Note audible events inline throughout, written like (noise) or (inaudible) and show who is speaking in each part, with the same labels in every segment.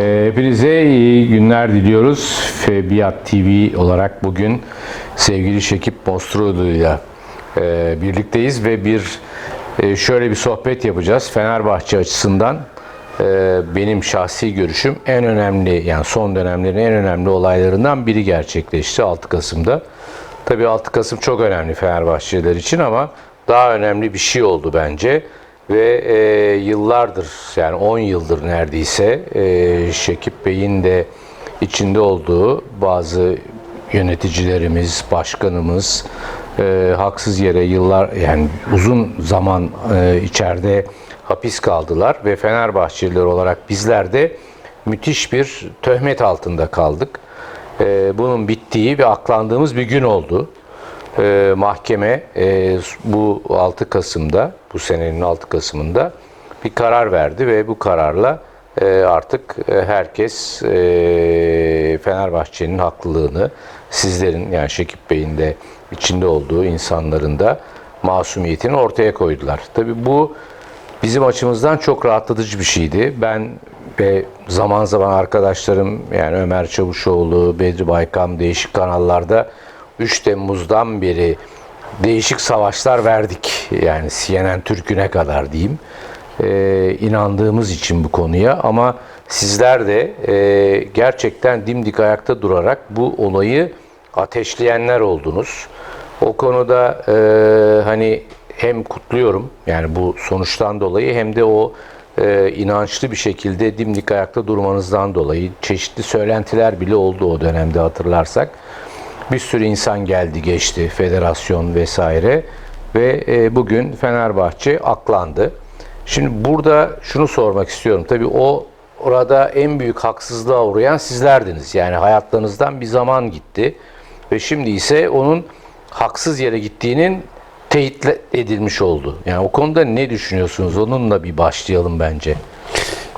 Speaker 1: Ee, Hepinize iyi günler diliyoruz. Febiyat TV olarak bugün sevgili Şekip Bostroğlu ile e, birlikteyiz ve bir e, şöyle bir sohbet yapacağız. Fenerbahçe açısından e, benim şahsi görüşüm en önemli yani son dönemlerin en önemli olaylarından biri gerçekleşti 6 Kasım'da. Tabii 6 Kasım çok önemli Fenerbahçeliler için ama daha önemli bir şey oldu bence ve e, yıllardır yani 10 yıldır neredeyse e, Şekip Bey'in de içinde olduğu bazı yöneticilerimiz, başkanımız e, haksız yere yıllar yani uzun zaman e, içeride hapis kaldılar ve Fenerbahçeliler olarak bizler de müthiş bir töhmet altında kaldık. E, bunun bittiği ve aklandığımız bir gün oldu e, mahkeme e, bu 6 Kasım'da, bu senenin 6 Kasım'ında bir karar verdi ve bu kararla e, artık e, herkes e, Fenerbahçe'nin haklılığını, sizlerin yani Şekip Bey'in de içinde olduğu insanların da masumiyetini ortaya koydular. Tabii bu bizim açımızdan çok rahatlatıcı bir şeydi. Ben ve zaman zaman arkadaşlarım yani Ömer Çavuşoğlu, Bedri Baykam değişik kanallarda 3 Temmuz'dan beri değişik savaşlar verdik. Yani CNN Türk'üne kadar diyeyim. Ee, inandığımız için bu konuya ama sizler de e, gerçekten dimdik ayakta durarak bu olayı ateşleyenler oldunuz. O konuda e, hani hem kutluyorum yani bu sonuçtan dolayı hem de o e, inançlı bir şekilde dimdik ayakta durmanızdan dolayı çeşitli söylentiler bile oldu o dönemde hatırlarsak. Bir sürü insan geldi geçti federasyon vesaire ve e, bugün Fenerbahçe aklandı. Şimdi burada şunu sormak istiyorum. Tabii o orada en büyük haksızlığa uğrayan sizlerdiniz. Yani hayatlarınızdan bir zaman gitti ve şimdi ise onun haksız yere gittiğinin teyit edilmiş oldu. Yani o konuda ne düşünüyorsunuz? Onunla bir başlayalım bence.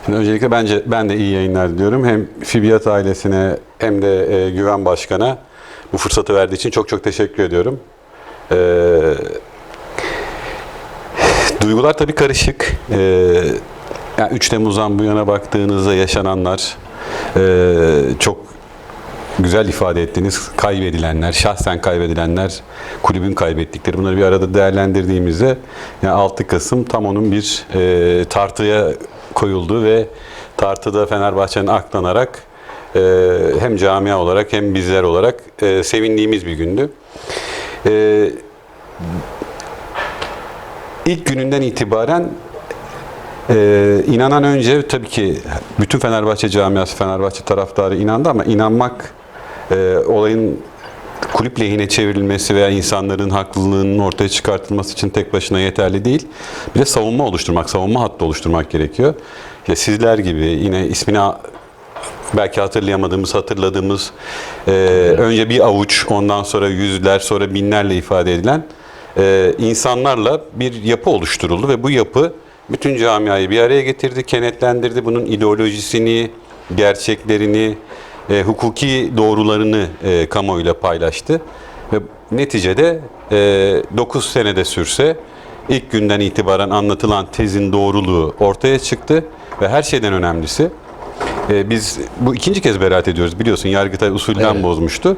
Speaker 2: Şimdi öncelikle bence ben de iyi yayınlar diliyorum. Hem Fibiyat ailesine hem de e, Güven Başkan'a bu fırsatı verdiği için çok çok teşekkür ediyorum. Ee, duygular tabii karışık. Ee, yani 3 Temmuz'dan bu yana baktığınızda yaşananlar e, çok güzel ifade ettiğiniz kaybedilenler, şahsen kaybedilenler, kulübün kaybettikleri bunları bir arada değerlendirdiğimizde yani 6 Kasım tam onun bir e, tartıya koyuldu ve tartıda Fenerbahçe'nin aklanarak e, hem camia olarak hem bizler olarak e, sevindiğimiz bir gündü. E, ilk gününden itibaren ee, inanan önce tabii ki bütün Fenerbahçe camiası, Fenerbahçe taraftarı inandı ama inanmak e, olayın kulüp lehine çevrilmesi veya insanların haklılığının ortaya çıkartılması için tek başına yeterli değil. Bir de savunma oluşturmak, savunma hattı oluşturmak gerekiyor. İşte sizler gibi yine ismini belki hatırlayamadığımız, hatırladığımız e, önce bir avuç, ondan sonra yüzler, sonra binlerle ifade edilen e, insanlarla bir yapı oluşturuldu ve bu yapı bütün camiayı bir araya getirdi, kenetlendirdi. Bunun ideolojisini, gerçeklerini, e, hukuki doğrularını e, kamuoyuyla paylaştı. Ve neticede e, 9 senede sürse ilk günden itibaren anlatılan tezin doğruluğu ortaya çıktı. Ve her şeyden önemlisi e, biz bu ikinci kez beraat ediyoruz biliyorsun Yargıtay usulden
Speaker 1: Evet.
Speaker 2: bozmuştu.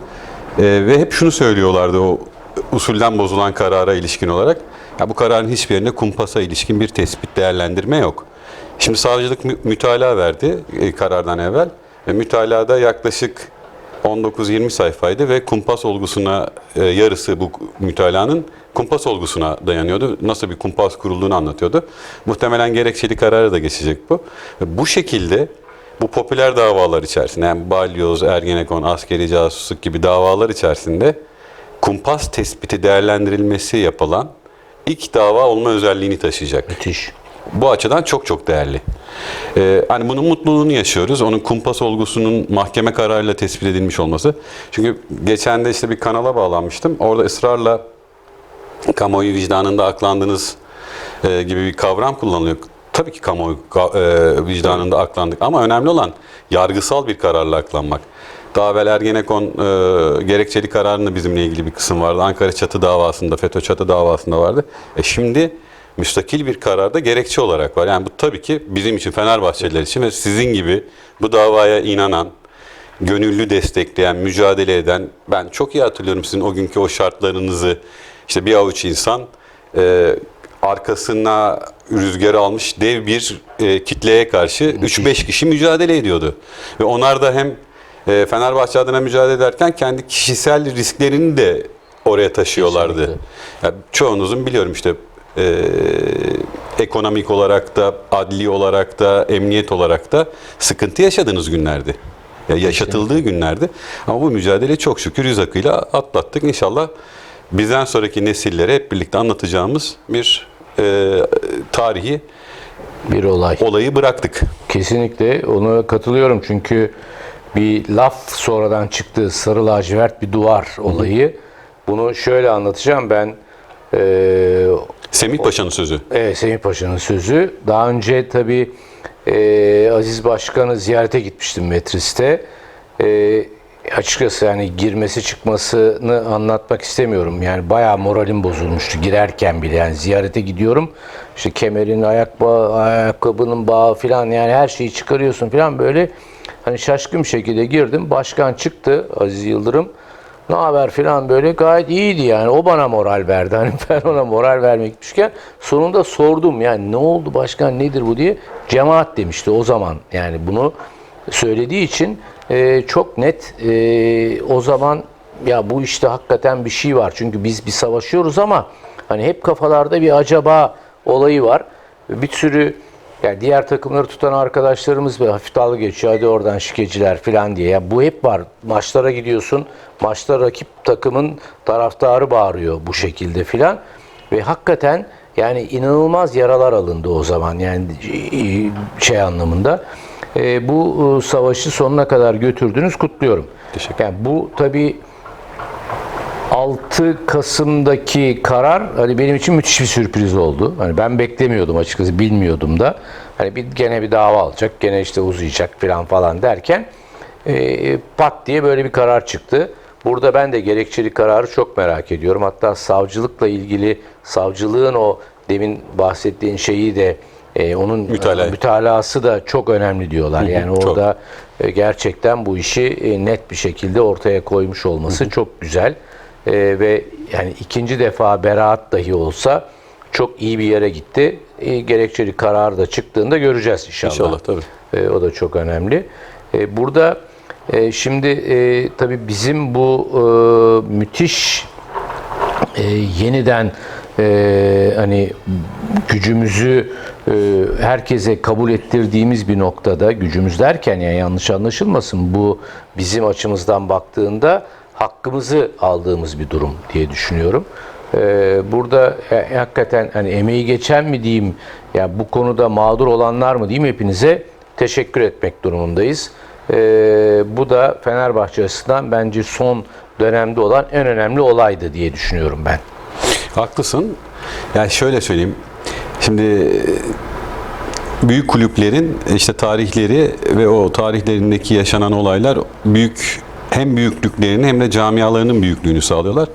Speaker 2: E, ve hep şunu söylüyorlardı o usulden bozulan karara ilişkin olarak. Ya bu kararın hiçbir yerinde kumpasa ilişkin bir tespit değerlendirme yok. Şimdi savcılık mü- mütalaa verdi e, karardan evvel. Ve mütalada yaklaşık 19-20 sayfaydı ve kumpas olgusuna e, yarısı bu mütalanın kumpas olgusuna dayanıyordu. Nasıl bir kumpas kurulduğunu anlatıyordu. Muhtemelen gerekçeli karara da geçecek bu. Bu şekilde bu popüler davalar içerisinde yani balyoz, ergenekon, askeri casusluk gibi davalar içerisinde kumpas tespiti değerlendirilmesi yapılan ilk dava olma özelliğini taşıyacak.
Speaker 1: Müthiş.
Speaker 2: Bu açıdan çok çok değerli. Ee, hani bunun mutluluğunu yaşıyoruz. Onun kumpas olgusunun mahkeme kararıyla tespit edilmiş olması. Çünkü geçen de işte bir kanala bağlanmıştım. Orada ısrarla kamuoyu vicdanında aklandınız e, gibi bir kavram kullanılıyor. Tabii ki kamuoyu ka- e, vicdanında aklandık ama önemli olan yargısal bir kararla aklanmak. Daha evvel Ergenekon e, gerekçeli kararında bizimle ilgili bir kısım vardı. Ankara Çatı davasında, FETÖ Çatı davasında vardı. E şimdi müstakil bir kararda gerekçe olarak var. Yani bu tabii ki bizim için Fenerbahçeliler için ve sizin gibi bu davaya inanan, gönüllü destekleyen, mücadele eden ben çok iyi hatırlıyorum sizin o günkü o şartlarınızı. İşte bir avuç insan e, arkasına rüzgar almış dev bir e, kitleye karşı 3-5 kişi mücadele ediyordu. Ve onlar da hem e, Fenerbahçe adına mücadele ederken kendi kişisel risklerini de oraya taşıyorlardı.
Speaker 1: Kesinlikle.
Speaker 2: Ya, çoğunuzun biliyorum işte e, ekonomik olarak da, adli olarak da, emniyet olarak da sıkıntı yaşadığınız günlerdi. Ya yaşatıldığı günlerdi. Ama bu mücadele çok şükür yüz akıyla atlattık. İnşallah bizden sonraki nesillere hep birlikte anlatacağımız bir e, tarihi
Speaker 1: Bir olay.
Speaker 2: olayı bıraktık.
Speaker 1: Kesinlikle ona katılıyorum çünkü bir laf sonradan çıktı sarı lacivert bir duvar olayı. Bunu şöyle anlatacağım ben eee
Speaker 2: Semih Paşa'nın sözü.
Speaker 1: Evet, Semih Paşa'nın sözü. Daha önce tabii e, Aziz Başkan'ı ziyarete gitmiştim Metris'te. E, açıkçası yani girmesi çıkmasını anlatmak istemiyorum. Yani bayağı moralim bozulmuştu girerken bile. Yani ziyarete gidiyorum. İşte kemerin, ayak bağı, ayakkabının bağı falan yani her şeyi çıkarıyorsun falan böyle. Hani şaşkın şekilde girdim. Başkan çıktı Aziz Yıldırım. Ne haber filan böyle gayet iyiydi yani. O bana moral verdi. (laughs) Hani ben ona moral vermek gitmişken sonunda sordum yani ne oldu başkan nedir bu diye. Cemaat demişti o zaman yani bunu söylediği için e, çok net e, o zaman ya bu işte hakikaten bir şey var. Çünkü biz bir savaşıyoruz ama hani hep kafalarda bir acaba olayı var. Bir sürü yani diğer takımları tutan arkadaşlarımız böyle hafif dalga geçiyor. Hadi oradan şikeciler falan diye. Ya bu hep var. Maçlara gidiyorsun. Maçta rakip takımın taraftarı bağırıyor bu şekilde filan. Ve hakikaten yani inanılmaz yaralar alındı o zaman. Yani şey anlamında. E, bu savaşı sonuna kadar götürdünüz. Kutluyorum.
Speaker 2: Teşekkür
Speaker 1: Yani bu tabii 6 Kasım'daki karar hani benim için müthiş bir sürpriz oldu. Hani ben beklemiyordum açıkçası, bilmiyordum da. Hani bir gene bir dava alacak, gene işte uzayacak falan falan derken e, pat diye böyle bir karar çıktı. Burada ben de gerekçeli kararı çok merak ediyorum. Hatta savcılıkla ilgili savcılığın o demin bahsettiğin şeyi de e, onun
Speaker 2: Mütalaa.
Speaker 1: mütalası da çok önemli diyorlar. Yani orada e, gerçekten bu işi e, net bir şekilde ortaya koymuş olması çok güzel. E, ve yani ikinci defa beraat dahi olsa çok iyi bir yere gitti. E, gerekçeli karar da çıktığında göreceğiz inşallah.
Speaker 2: İnşallah tabii.
Speaker 1: E, o da çok önemli. E, burada e, şimdi e, tabii bizim bu e, müthiş e, yeniden e, hani gücümüzü e, herkese kabul ettirdiğimiz bir noktada gücümüz derken yani yanlış anlaşılmasın bu bizim açımızdan baktığında hakkımızı aldığımız bir durum diye düşünüyorum. E, burada e, hakikaten hani emeği geçen mi diyeyim ya bu konuda mağdur olanlar mı diyeyim hepinize teşekkür etmek durumundayız. E, bu da Fenerbahçe açısından bence son dönemde olan en önemli olaydı diye düşünüyorum ben.
Speaker 2: Haklısın. Yani şöyle söyleyeyim. Şimdi e, büyük kulüplerin işte tarihleri ve o tarihlerindeki yaşanan olaylar büyük hem büyüklüklerini hem de camialarının büyüklüğünü sağlıyorlar.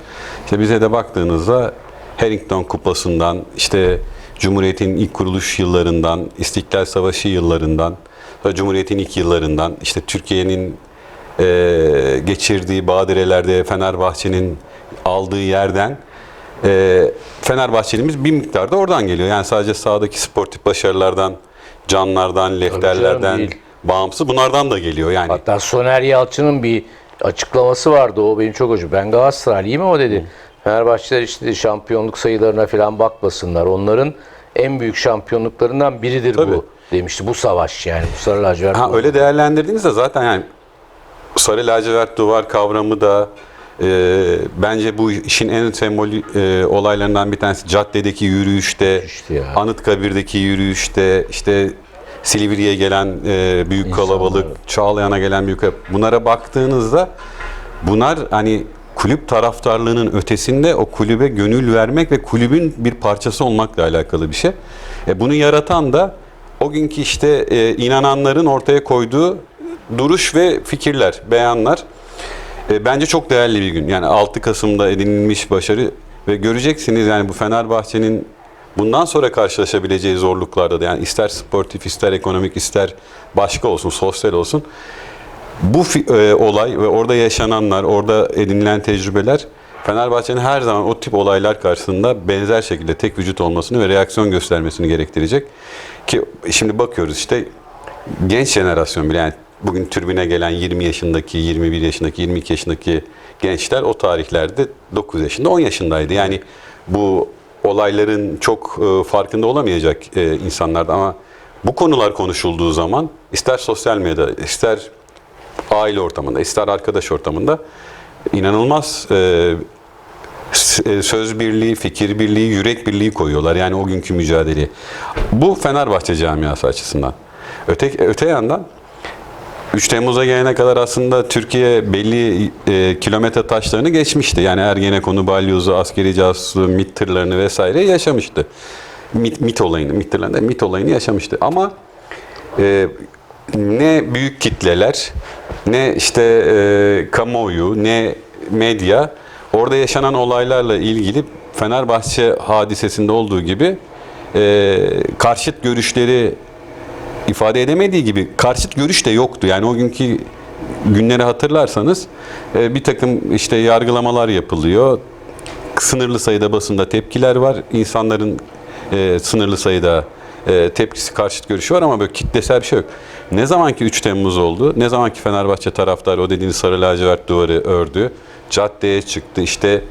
Speaker 2: İşte bize de baktığınızda Harrington Kupası'ndan işte Cumhuriyet'in ilk kuruluş yıllarından, İstiklal Savaşı yıllarından, Cumhuriyet'in ilk yıllarından, işte Türkiye'nin e, geçirdiği badirelerde Fenerbahçe'nin aldığı yerden e, Fenerbahçelimiz bir miktarda oradan geliyor. Yani sadece sahadaki sportif başarılardan, canlardan, lefterlerden, bağımsız bunlardan da geliyor. Yani
Speaker 1: Hatta Soner Yalçın'ın bir açıklaması vardı. O benim çok hoşum. Ben Galatasaraylıyım ama dedi. Fenerbahçeler işte şampiyonluk sayılarına falan bakmasınlar. Onların en büyük şampiyonluklarından biridir
Speaker 2: Tabii.
Speaker 1: bu demişti. Bu savaş yani. Bu sarı lacivert.
Speaker 2: ha, öyle değerlendirdiğinizde zaten yani sarı lacivert duvar kavramı da e, bence bu işin en sembol e, olaylarından bir tanesi caddedeki yürüyüşte. Anıtkabir'deki yürüyüşte, işte Silivri'ye gelen e, büyük kalabalık, Çağlayan'a gelen büyük kalabalık. Bunlara baktığınızda bunlar hani kulüp taraftarlığının ötesinde o kulübe gönül vermek ve kulübün bir parçası olmakla alakalı bir şey. E, bunu yaratan da o günkü işte e, inananların ortaya koyduğu duruş ve fikirler, beyanlar. E, bence çok değerli bir gün. Yani 6 Kasım'da edinilmiş başarı ve göreceksiniz yani bu Fenerbahçe'nin bundan sonra karşılaşabileceği zorluklarda da yani ister sportif, ister ekonomik, ister başka olsun, sosyal olsun bu e, olay ve orada yaşananlar, orada edinilen tecrübeler Fenerbahçe'nin her zaman o tip olaylar karşısında benzer şekilde tek vücut olmasını ve reaksiyon göstermesini gerektirecek. Ki şimdi bakıyoruz işte genç jenerasyon bile yani bugün tribüne gelen 20 yaşındaki, 21 yaşındaki, 22 yaşındaki gençler o tarihlerde 9 yaşında, 10 yaşındaydı. Yani bu olayların çok e, farkında olamayacak e, insanlardı ama bu konular konuşulduğu zaman ister sosyal medyada, ister aile ortamında, ister arkadaş ortamında inanılmaz e, söz birliği, fikir birliği, yürek birliği koyuyorlar. Yani o günkü mücadeleyi. Bu Fenerbahçe camiası açısından. Öte, öte yandan 3 Temmuz'a gelene kadar aslında Türkiye belli e, kilometre taşlarını geçmişti. Yani Ergenekon'u, Balyoz'u, askeri casusluğu, MİT tırlarını vesaire yaşamıştı. MİT, MİT olayını, MİT tırlarını değil, MİT olayını yaşamıştı. Ama e, ne büyük kitleler, ne işte e, kamuoyu, ne medya orada yaşanan olaylarla ilgili Fenerbahçe hadisesinde olduğu gibi e, karşıt görüşleri ifade edemediği gibi karşıt görüş de yoktu. Yani o günkü günleri hatırlarsanız e, bir takım işte yargılamalar yapılıyor. Sınırlı sayıda basında tepkiler var. İnsanların e, sınırlı sayıda e, tepkisi karşıt görüşü var ama böyle kitlesel bir şey yok. Ne zamanki 3 Temmuz oldu, ne zamanki Fenerbahçe taraftarı o dediğiniz sarı lacivert duvarı ördü, caddeye çıktı, işte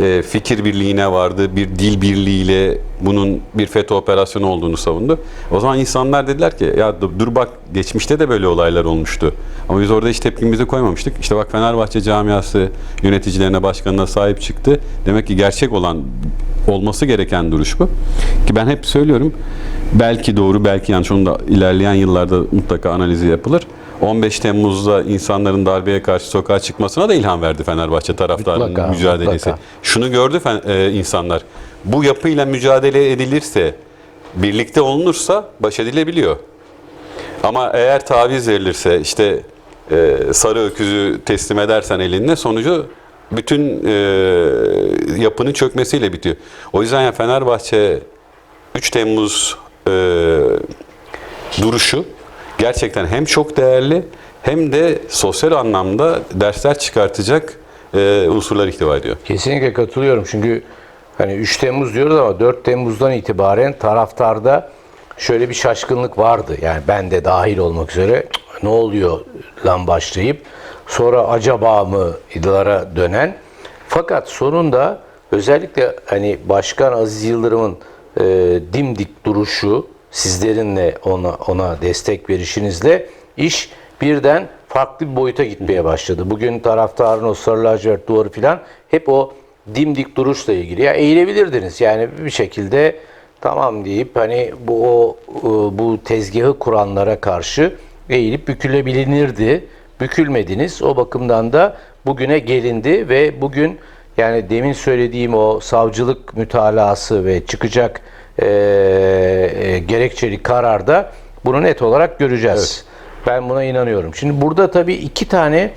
Speaker 2: e, fikir birliğine vardı, bir dil birliğiyle bunun bir FETÖ operasyonu olduğunu savundu. O zaman insanlar dediler ki ya dur bak geçmişte de böyle olaylar olmuştu. Ama biz orada hiç tepkimizi koymamıştık. İşte bak Fenerbahçe camiası yöneticilerine, başkanına sahip çıktı. Demek ki gerçek olan olması gereken duruş bu. Ki ben hep söylüyorum belki doğru belki yanlış onu da ilerleyen yıllarda mutlaka analizi yapılır. 15 Temmuz'da insanların darbeye karşı sokağa çıkmasına da ilham verdi Fenerbahçe taraftarının
Speaker 1: Mutlaka,
Speaker 2: mücadelesi.
Speaker 1: mutlaka.
Speaker 2: Şunu gördü e, insanlar. Bu yapıyla mücadele edilirse, birlikte olunursa baş edilebiliyor. Ama eğer taviz verilirse, işte e, sarı öküzü teslim edersen eline sonucu bütün e, yapının çökmesiyle bitiyor. O yüzden ya Fenerbahçe 3 Temmuz e, duruşu gerçekten hem çok değerli hem de sosyal anlamda dersler çıkartacak e, unsurlar ihtiva ediyor.
Speaker 1: Kesinlikle katılıyorum çünkü hani 3 Temmuz diyoruz ama 4 Temmuz'dan itibaren taraftarda şöyle bir şaşkınlık vardı. Yani ben de dahil olmak üzere "Cık, ne oluyor lan başlayıp sonra acaba mı idalara dönen. Fakat sonunda özellikle hani Başkan Aziz Yıldırım'ın e, dimdik duruşu sizlerinle ona ona destek verişinizle iş birden farklı bir boyuta gitmeye başladı. Bugün taraftarın o sarı lacivert duvarı falan hep o dimdik duruşla ilgili. Ya eğilebilirdiniz yani bir şekilde tamam deyip hani bu o e, bu tezgahı kuranlara karşı eğilip bükülebilinirdi. Bükülmediniz. O bakımdan da bugüne gelindi ve bugün yani demin söylediğim o savcılık mütalası ve çıkacak e, e, gerekçeli kararda bunu net olarak göreceğiz. Ben buna inanıyorum. Şimdi burada tabii iki tane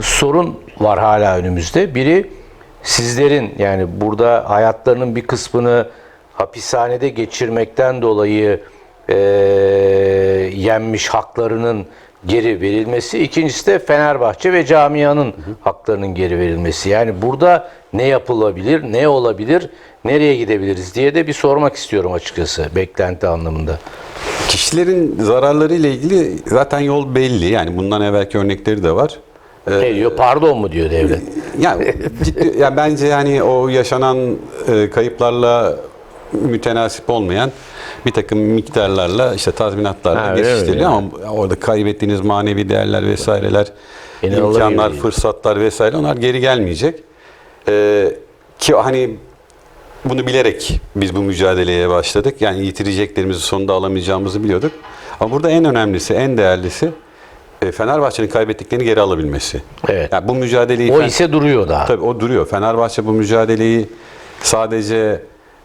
Speaker 1: sorun var hala önümüzde. Biri sizlerin yani burada hayatlarının bir kısmını hapishanede geçirmekten dolayı e, yenmiş haklarının geri verilmesi. İkincisi de Fenerbahçe ve camianın haklarının geri verilmesi. Yani burada ne yapılabilir, ne olabilir, nereye gidebiliriz diye de bir sormak istiyorum açıkçası beklenti anlamında.
Speaker 2: Kişilerin zararları ile ilgili zaten yol belli. Yani bundan evvelki örnekleri de var.
Speaker 1: Ne diyor? Pardon mu diyor devlet?
Speaker 2: Yani ciddi, ya bence yani o yaşanan e, kayıplarla mütenasip olmayan bir takım miktarlarla işte tazminatlarla
Speaker 1: Ha,
Speaker 2: geçiştiriliyor ama orada kaybettiğiniz manevi değerler vesaireler,
Speaker 1: İnanılır gibi
Speaker 2: imkanlar, fırsatlar vesaire onlar geri gelmeyecek. E, ki hani bunu bilerek biz bu mücadeleye başladık. Yani yitireceklerimizi sonunda alamayacağımızı biliyorduk. Ama burada en önemlisi, en değerlisi e, Fenerbahçe'nin kaybettiklerini geri alabilmesi.
Speaker 1: Evet.
Speaker 2: Yani bu mücadeleyi
Speaker 1: O ise duruyor daha.
Speaker 2: Tabii o duruyor. Fenerbahçe bu mücadeleyi sadece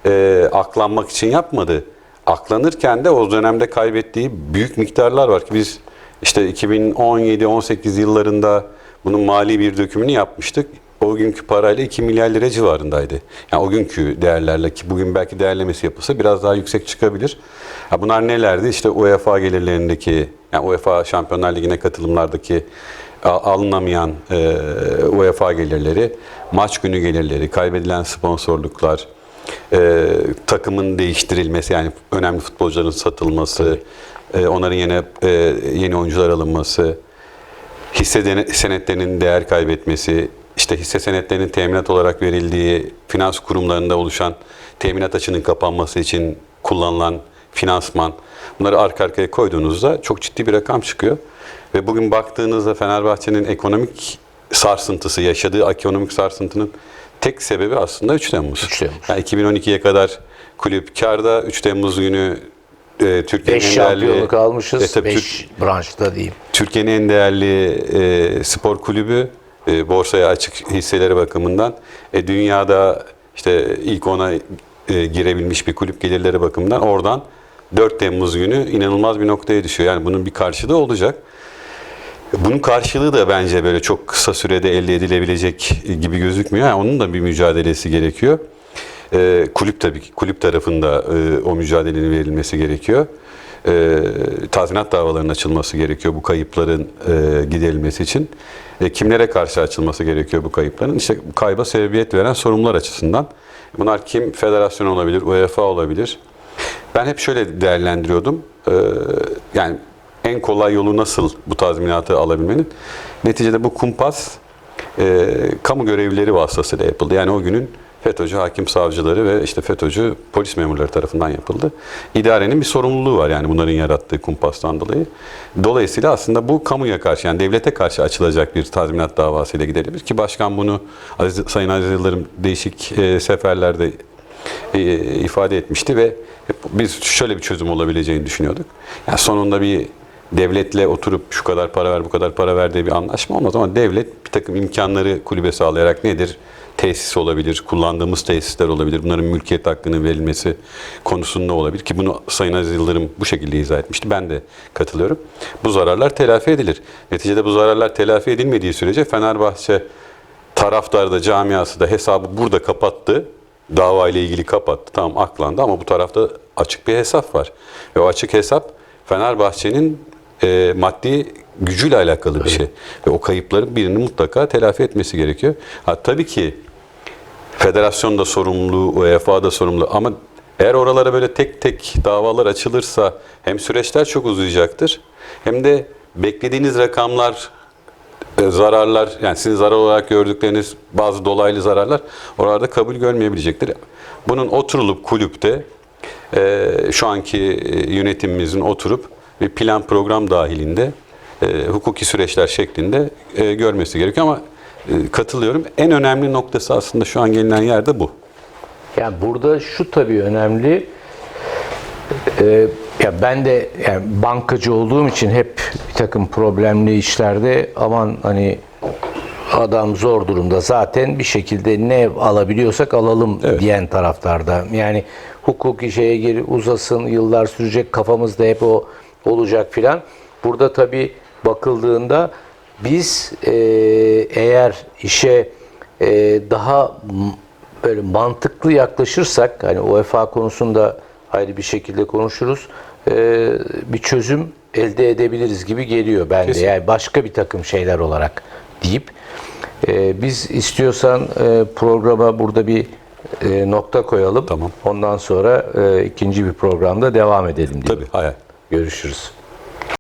Speaker 2: e, aklanmak için yapmadı. Aklanırken de o dönemde kaybettiği büyük miktarlar var ki biz işte 2017-18 yıllarında bunun mali bir dökümünü yapmıştık. O bugünkü parayla 2 milyar lira civarındaydı. Yani o günkü değerlerle ki bugün belki değerlemesi yapılsa biraz daha yüksek çıkabilir. Ha bunlar nelerdi? İşte UEFA gelirlerindeki, yani UEFA Şampiyonlar Ligi'ne katılımlardaki alınamayan e, UEFA gelirleri, maç günü gelirleri, kaybedilen sponsorluklar, e, takımın değiştirilmesi yani önemli futbolcuların satılması, e, onların yine e, yeni oyuncular alınması, hisse dene- senetlerinin değer kaybetmesi, işte hisse senetlerinin teminat olarak verildiği finans kurumlarında oluşan teminat açının kapanması için kullanılan finansman bunları arka arkaya koyduğunuzda çok ciddi bir rakam çıkıyor. Ve bugün baktığınızda Fenerbahçe'nin ekonomik sarsıntısı, yaşadığı ekonomik sarsıntının tek sebebi aslında 3 Temmuz.
Speaker 1: 3 Temmuz.
Speaker 2: Yani 2012'ye kadar kulüp karda 3 Temmuz günü e, Türkiye'nin
Speaker 1: 5
Speaker 2: en değerli...
Speaker 1: almışız.
Speaker 2: E, tabii Türk-
Speaker 1: 5 branşta diyeyim.
Speaker 2: Türkiye'nin en değerli e, spor kulübü e, borsaya açık hisseleri bakımından e, dünyada işte ilk ona e, girebilmiş bir kulüp gelirleri bakımından oradan 4 Temmuz günü inanılmaz bir noktaya düşüyor. Yani bunun bir karşılığı olacak. Bunun karşılığı da bence böyle çok kısa sürede elde edilebilecek gibi gözükmüyor. Yani onun da bir mücadelesi gerekiyor. Ee, kulüp tabii ki, kulüp tarafında e, o mücadelenin verilmesi gerekiyor. Ee, tazminat davalarının açılması gerekiyor bu kayıpların e, giderilmesi için. E, kimlere karşı açılması gerekiyor bu kayıpların? İşte kayba sebebiyet veren sorumlular açısından. Bunlar kim? Federasyon olabilir, UEFA olabilir. Ben hep şöyle değerlendiriyordum. Ee, yani en kolay yolu nasıl bu tazminatı alabilmenin? Neticede bu kumpas e, kamu görevlileri vasıtasıyla yapıldı. Yani o günün FETÖ'cü hakim savcıları ve işte FETÖ'cü polis memurları tarafından yapıldı. İdarenin bir sorumluluğu var yani bunların yarattığı kumpastan dolayı. Dolayısıyla aslında bu kamuya karşı yani devlete karşı açılacak bir tazminat davasıyla gidebilir ki başkan bunu Aziz, Sayın Aziz Yıldırım değişik e, seferlerde e, ifade etmişti ve biz şöyle bir çözüm olabileceğini düşünüyorduk. Yani sonunda bir devletle oturup şu kadar para ver, bu kadar para ver diye bir anlaşma olmaz ama devlet bir takım imkanları kulübe sağlayarak nedir? Tesis olabilir, kullandığımız tesisler olabilir, bunların mülkiyet hakkının verilmesi konusunda olabilir ki bunu Sayın Aziz Yıldırım bu şekilde izah etmişti. Ben de katılıyorum. Bu zararlar telafi edilir. Neticede bu zararlar telafi edilmediği sürece Fenerbahçe taraftar da camiası da hesabı burada kapattı. Dava ile ilgili kapattı. Tamam aklandı ama bu tarafta açık bir hesap var. Ve o açık hesap Fenerbahçe'nin e, maddi gücüyle alakalı bir şey. Ve o kayıpların birini mutlaka telafi etmesi gerekiyor. Ha, tabii ki federasyon da sorumlu, UEFA da sorumlu ama eğer oralara böyle tek tek davalar açılırsa hem süreçler çok uzayacaktır hem de beklediğiniz rakamlar e, zararlar yani sizin zarar olarak gördükleriniz bazı dolaylı zararlar oralarda kabul görmeyebilecektir. Bunun oturulup kulüpte e, şu anki e, yönetimimizin oturup bir plan program dahilinde e, hukuki süreçler şeklinde e, görmesi gerekiyor ama e, katılıyorum. En önemli noktası aslında şu an gelinen yerde bu.
Speaker 1: Yani burada şu tabii önemli. Ee, ya ben de yani bankacı olduğum için hep bir takım problemli işlerde aman hani adam zor durumda zaten bir şekilde ne alabiliyorsak alalım diyen taraftarda. Yani hukuki şeye gir uzasın yıllar sürecek kafamızda hep o olacak filan. Burada tabii bakıldığında biz e, eğer işe e, daha böyle mantıklı yaklaşırsak hani UEFA konusunda ayrı bir şekilde konuşuruz. e, bir çözüm elde edebiliriz gibi geliyor bende.
Speaker 2: Kesin.
Speaker 1: Yani başka bir takım şeyler olarak deyip e, biz istiyorsan e, programa burada bir e, nokta koyalım.
Speaker 2: Tamam.
Speaker 1: Ondan sonra e, ikinci bir programda devam edelim diye.
Speaker 2: Tabii hayal.
Speaker 1: Görüşürüz.